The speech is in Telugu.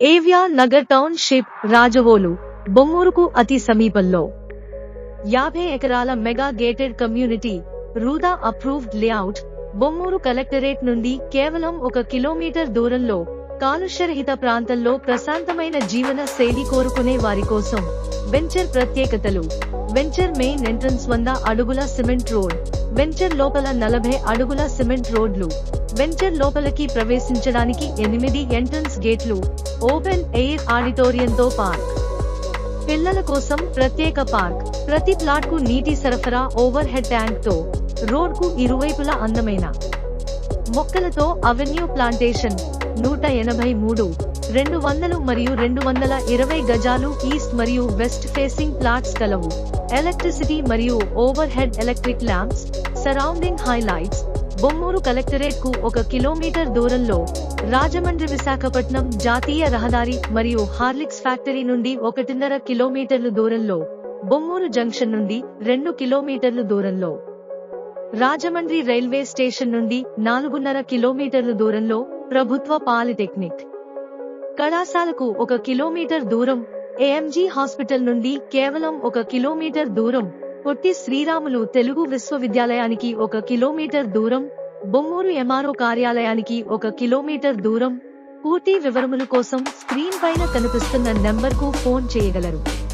ఏవ్యా నగర్ టౌన్షిప్ రాజవోలు బొమ్మూరుకు అతి సమీపంలో. యాభై ఎకరాల mega gated community RUDA approved layout Bommuru collectorate నుండి కేవలం ఒక కిలోమీటర్ దూరంలో కాలుష్యరహిత ప్రాంతంలో ప్రశాంతమైన జీవన శైలి కోరుకునే వారి కోసం వెంచర్ ప్రత్యేకతలు. వెంచర్ మెయిన్ ఎంట్రన్స్ వంద అడుగుల సిమెంట్ రోడ్ వెంచర్ లోపల నలభై అడుగుల సిమెంట్ రోడ్లు. వెంచర్ లోపలికి ప్రవేశించడానికి ఎనిమిది ఎంట్రన్స్ గేట్లు ఓపెన్ ఎయిర్ ఆడిటోరియంతో పార్క్. పిల్లల కోసం ప్రత్యేక పార్క్. ప్రతి ప్లాట్కు నీటి సరఫరా ఓవర్ హెడ్ ట్యాంక్తో రోడ్కు ఇరువైపులా అందమైన. మొక్కలతో అవెన్యూ ప్లాంటేషన్ నూట ఎనభై మూడు రెండు వందలు మరియు రెండు వందల ఇరవై గజాలు ఈస్ట్ మరియు వెస్ట్ ఫేసింగ్ ప్లాట్స్ కలవు. ఎలక్ట్రిసిటీ మరియు overhead electric lamps surrounding highlights Bommuru కలెక్టరేట్కు ఒక కిలోమీటర్ దూరంలో రాజమండ్రి విశాఖపట్నం జాతీయ రహదారి మరియు హార్లిక్స్ ఫ్యాక్టరీ నుండి ఒకటిన్నర కిలోమీటర్లు దూరంలో బొమ్మూరు జంక్షన్ నుండి రెండు కిలోమీటర్లు దూరంలో. రాజమండ్రి రైల్వే స్టేషన్ నుండి నాలుగున్నర కిలోమీటర్లు దూరంలో ప్రభుత్వ పాలిటెక్నిక్. కళాశాలకు ఒక కిలోమీటర్ దూరం ఏఎంజీ హాస్పిటల్ నుండి కేవలం ఒక కిలోమీటర్ దూరం పొట్టి శ్రీరాములు తెలుగు విశ్వవిద్యాలయానికి ఒక కిలోమీటర్ దూరం బొమ్మూరు ఎంఆర్ఓ కార్యాలయానికి ఒక కిలోమీటర్ దూరం పూర్తి వివరముల కోసం స్క్రీన్ పైన కనిపిస్తున్న నెంబర్కు ఫోన్ చేయగలరు.